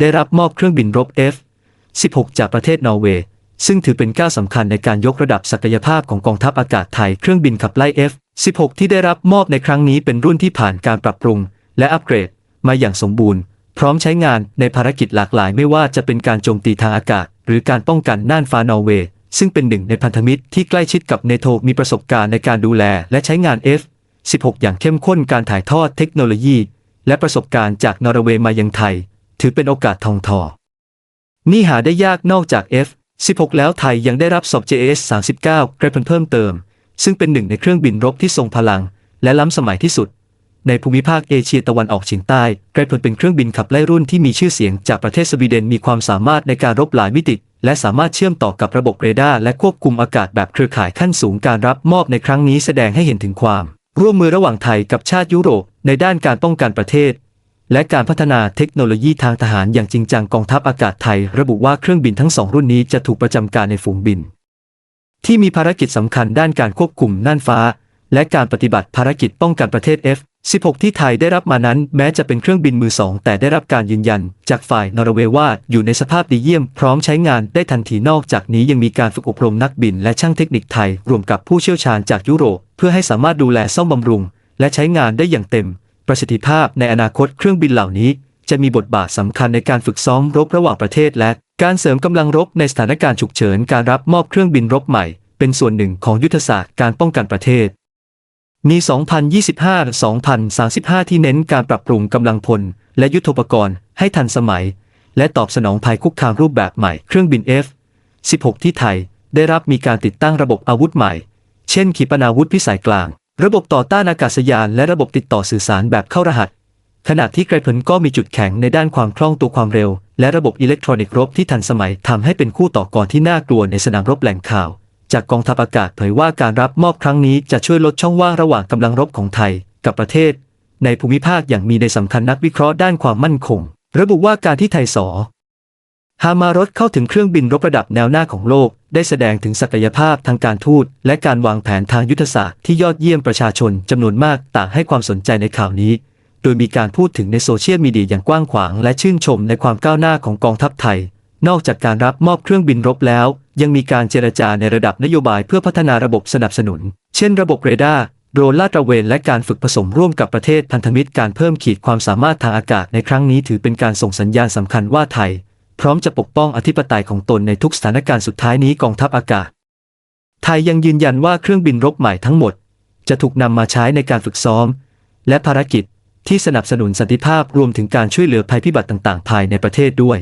ได้รับมอบเครื่องบินรบ F-16 จากประเทศนอร์เวย์ ซึ่งถือเป็นก้าวสำคัญในการยกระดับศักยภาพของกองทัพอากาศไทยเครื่องบินขับไล่ F-16 ที่ได้รับมอบในครั้งนี้เป็นรุ่นที่ผ่านการปรับปรุง และอัปเกรด มาอย่างสมบูรณ์ พร้อมใช้งานในภารกิจหลากหลายไม่ว่าจะเป็นการโจมตีทางอากาศ หรือการป้องกันน่านฟ้านอร์เวย์ซึ่งเป็นหนึ่งในพันธมิตรที่ใกล้ชิดกับเนโตมีประสบการณ์ในการดูแลและใช้งาน F-16 อย่างเข้มข้นการถ่ายทอดเทคโนโลยี และประสบการณ์จากนอร์เวย์มายังไทย ถือเป็นโอกาสทองทอ นี่หาได้ยากนอกจาก F-16 แล้วไทยยังได้รับสอบ JS-39 กระเพิ่มเพิ่มเติม ซึ่งเป็นหนึ่งในเครื่องบินรบที่ทรงพลัง และล้ำสมัยที่สุด ในภูมิภาคเอเชียตะวันออกเฉียงใต้ไกรพลเป็นเครื่องบินขับไล่รุ่นที่มีชื่อเสียงจากประเทศสวีเดนมีความสามารถในการรบหลายมิติและสามารถเชื่อมต่อกับระบบเรดาร์และควบคุมอากาศแบบเครือข่ายขั้นสูงการรับมอบในครั้งนี้แสดงให้เห็นถึงความ ร่วมมือระหว่างไทยกับชาติยุโรปในด้านการป้องกันประเทศ และการพัฒนาเทคโนโลยีทางทหารอย่างจริงจังกองทัพอากาศไทย ระบุว่าเครื่องบินทั้งสองรุ่นนี้จะถูกประจำการในฝูงบิน ที่มีภารกิจสำคัญด้านการควบคุมน่านฟ้า และการปฏิบัติภารกิจป้องกันประเทศ F-16 ที่ไทยได้รับมานั้น แม้จะเป็นเครื่องบินมือสองแต่ได้รับการยืนยัน จากฝ่ายนอร์เวย์ว่าอยู่ในสภาพดีเยี่ยมพร้อมใช้งานได้ทันทีนอกจากนี้ยังมีการฝึกอบรมนักบิน และช่างเทคนิคไทยรวมกับผู้เชี่ยวชาญจากยุโรปเพื่อให้สามารถดูแลซ่อมบำรุงและใช้งานได้อย่างเต็ม ประสิทธิภาพในอนาคตเครื่องบินเหล่านี้ จะมีบทบาทสำคัญในการฝึกซ้อมรบระหว่างประเทศ และการเสริมกำลังรบในสถานการณ์ฉุกเฉินการรับมอบเครื่องบินรบใหม่ เป็นส่วนหนึ่งของยุทธศาสตร์การป้องกันประเทศมี 2025-2035 ที่เน้นการปรับปรุงกำลังพล และยุทธปกรณ์ให้ทันสมัย และตอบสนองภัยคุกคามรูปแบบใหม่เครื่องบิน F-16 ที่ไทย ได้รับมีการติดตั้งระบบอาวุธใหม่ เช่นขีปนาวุธพิสัยกลาง ระบบต่อต้านอากาศยานและระบบติดต่อสื่อสารแบบเข้ารหัส ขณะที่ไกรเพลก็มีจุดแข็งในด้านความคล่องตัวความเร็ว และระบบอิเล็กทรอนิกส์รบที่ทันสมัยทำให้เป็นคู่ต่อกรที่น่ากลัวในสนามรบแหล่งข่าว จากกองทัพอากาศเผยว่าการรับมอบครั้งนี้จะช่วยลดช่องว่างระหว่างกำลังรบของไทย กับประเทศ ในภูมิภาคอย่างมีในสำคัญนักวิเคราะห์ด้านความมั่นคง ระบุว่าการที่ไทยสอ ฮามารถเข้าถึงเครื่องบินรบระดับแนวหน้าของโลก ได้แสดงถึงศักยภาพทางการทูต และการวางแผนทางยุทธศาสตร์ที่ยอดเยี่ยมประชาชนจำนวนมากต่างให้ความสนใจในข่าวนี้ โดยมีการพูดถึงในโซเชียลมีเดียอย่างกว้างขวาง และชื่นชมในความก้าวหน้าของกองทัพไทย นอกจากการรับมอบเครื่องบินรบแล้ว ยังมีการเจรจาในระดับนโยบายเพื่อพัฒนาระบบสนับสนุน เช่น ระบบเรดาร์โดรนลาดตระเวนและการฝึกผสมร่วมกับประเทศพันธมิตรการเพิ่มขีดความสามารถทางอากาศในครั้งนี้ถือเป็นการส่งสัญญาณสำคัญว่าไทย พร้อมจะปกป้องอธิปไตยของตนในทุกสถานการณ์สุดท้ายนี้กองทัพอากาศ ไทยยังยืนยันว่าเครื่องบินรบใหม่ทั้งหมด จะถูกนำมาใช้ในการฝึกซ้อม และภารกิจที่สนับสนุนสันติภาพรวมถึงการช่วยเหลือภัยพิบัติต่างๆ ภายในประเทศด้วย